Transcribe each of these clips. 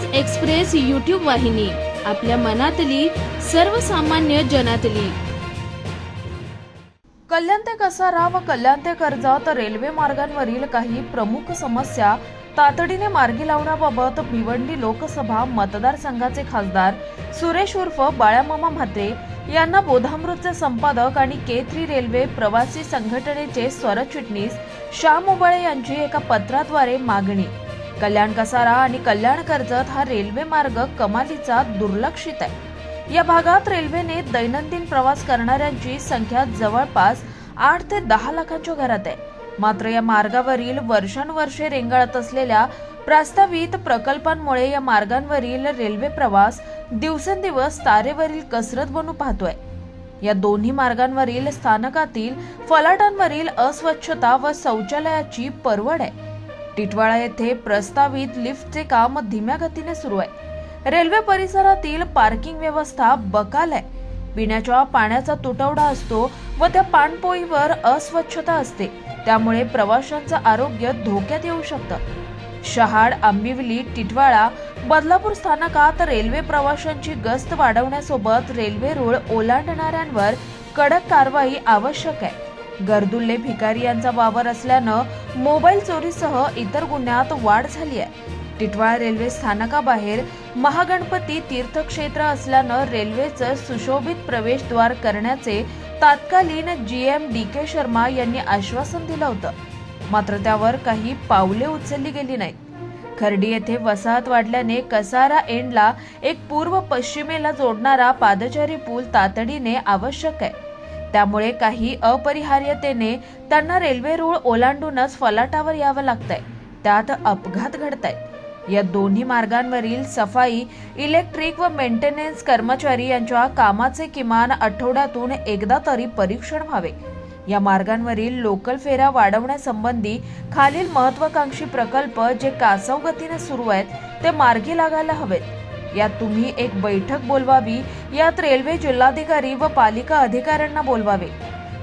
News express YouTube वाहिनी आपल्या मनातली सर्वसामान्य जनातली. कल्याण ते कसारा व कल्याण ते कर्जत रेल्वे मार्गांवरील काही प्रमुख समस्या तातडीने मार्गी लावण्याबाबत भिवंडी लोकसभा मतदारसंघाचे खासदार सुरेश उर्फ बाळामामा म्हात्रे यांना बोधामृतचे संपादक आणि के थ्री रेल्वे प्रवासी संघटनेचे स्वरचिटणीस श्याम उबाळे यांची एका पत्राद्वारे मागणी. कल्याण कसारा आणि कल्याण कर्जत हा रेल्वे मार्ग कमालीचा दुर्लक्षित आहे. या भागात रेल्वेने दैनंदिन प्रवास करणाऱ्यांची संख्या जवळपास आठ ते दहा लाखांच्या घरात आहे. मात्र या मार्गावरील वर्षानुवर्षे रेंगाळत असलेल्या प्रस्तावित प्रकल्पांमुळे या मार्गांवरील रेल्वे प्रवास दिवसेंदिवस तारेवरील कसरत बनू पाहतोय. या दोन्ही मार्गांवरील स्थानकातील फलाटांवरील अस्वच्छता व शौचालयाची परवड आहे. टिटवाळा येथे प्रस्तावित लिफ्टचे काम धीम्या गतीने सुरू आहे. रेल्वे परिसरातील पार्किंग व्यवस्था बकाल आहे. पिण्याच्या पाण्याचा तुटवडा असतो व त्या पाणपोईवर अस्वच्छता असते. त्यामुळे प्रवाशांचं आरोग्य धोक्यात येऊ शकतं. शहाड आंबिवली टिटवाळा बदलापूर स्थानकात रेल्वे प्रवाशांची गस्त वाढवण्यासोबत रेल्वे रूळ ओलांडणाऱ्यांवर कडक कारवाई आवश्यक आहे. गर्दुल्ले भिकारी यांचा वावर असल्यानं मोबाईल चोरीसह इतर गुन्ह्यात वाढ झाली आहे. टिटवाळा रेल्वे स्थानकाबाहेर महागणपती तीर्थक्षेत्र असल्यानं रेल्वेचं सुशोभित प्रवेशद्वार करण्याचे तात्कालीन G M D K Sharma यांनी आश्वासन दिलं होतं. मात्र त्यावर काही पावले उचलली गेली नाहीत. खर्डी येथे वसाहत वाढल्याने कसारा एंडला एक पूर्व पश्चिमेला जोडणारा पादचारी पूल तातडीने आवश्यक आहे. त्यामुळे काही अपरिहार्यतेने त्यांना रेल्वे रूळ ओलांडूनच फलाटावर यावं लागतंय. त्यात अपघात घडतायत या दोन्ही मार्गांवरील सफाई इलेक्ट्रिक व मेंटेनन्स कर्मचारी यांच्या कामाचे किमान आठवड्यातून एकदा तरी परीक्षण व्हावे. या मार्गांवरील लोकल फेऱ्या वाढवण्यासंबंधी खालील महत्वाकांक्षी प्रकल्प जे कासव गतीने सुरू आहेत ते मार्गी लागायला हवेत. यात तुम्ही एक बैठक बोलवावी यात रेल्वे जिल्हाधिकारी व पालिका अधिकाऱ्यांना बोलवावे.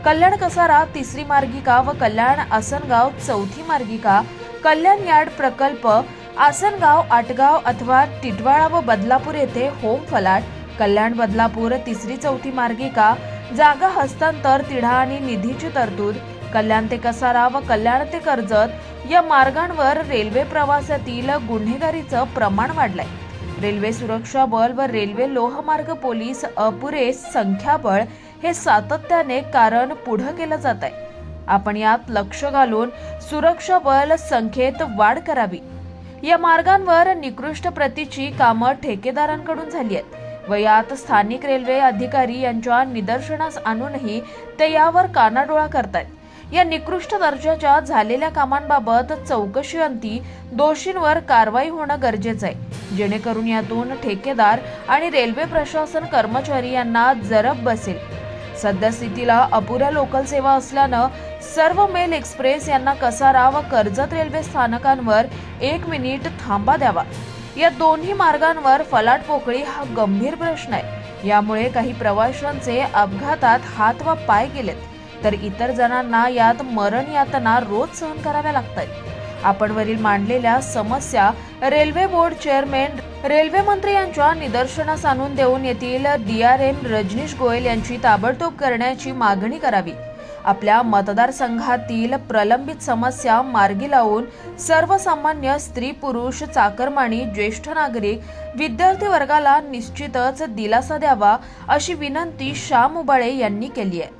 कल्याण कसारा तिसरी मार्गिका व कल्याण आसनगाव चौथी मार्गिका कल्याण यार्ड प्रकल्प आसनगाव आटगाव अथवा टिटवाळा व बदलापूर येथे होम फलाट कल्याण बदलापूर तिसरी चौथी मार्गिका जागा हस्तांतर तिढा आणि निधीची तरतूद कल्याण ते कसारा व कल्याण ते कर्जत या मार्गांवर रेल्वे प्रवासातील गुन्हेगारीचं प्रमाण वाढलंय. रेल्वे सुरक्षा बल व रेल्वे लोहमार्ग पोलीस अपुरे संख्याबळ हे सातत्याने कारण पुढं केलं जात आहे. आपण यात लक्ष घालून सुरक्षा बल संख्येत वाढ करावी. या मार्गांवर निकृष्ट प्रतीची कामं ठेकेदारांकडून झाली आहेत व यात स्थानिक रेल्वे अधिकारी यांच्या निदर्शनास आणूनही ते यावर कानाडोळा करतायत. या निकृष्ट दर्जाच्या झालेल्या कामांबाबत चौकशी अंती दोषींवर कारवाई होणं गरजेचं आहे. जेणेकरून यातून ठेकेदार आणि रेल्वे प्रशासन कर्मचारी यांना जरब बसेल. सद्यस्थितीला अपुऱ्या लोकल सेवा असल्यानं सर्व मेल एक्सप्रेस यांना कसारा व कर्जत रेल्वे स्थानकांवर एक मिनिट थांबा द्यावा. या दोन्ही मार्गांवर फलाट पोकळी हा गंभीर प्रश्न आहे. यामुळे काही प्रवाशांचे अपघातात हात व पाय गेलेत. तर इतर जणांना यात मरण यातना रोज सहन कराव्या लागत आहेत आपण वरील मांडलेल्या समस्या रेल्वे बोर्ड चेअरमॅन रेल्वे मंत्री यांच्या निदर्शनास आणून देऊन येथील एम रजनीश गोयल यांची ताबडतोब करण्याची मागणी करावी. आपल्या मतदारसंघातील प्रलंबित समस्या मार्गी लावून सर्वसामान्य स्त्री पुरुष चाकरमानी ज्येष्ठ नागरिक विद्यार्थी वर्गाला निश्चितच दिलासा द्यावा अशी विनंती श्याम उबाळे यांनी केली आहे.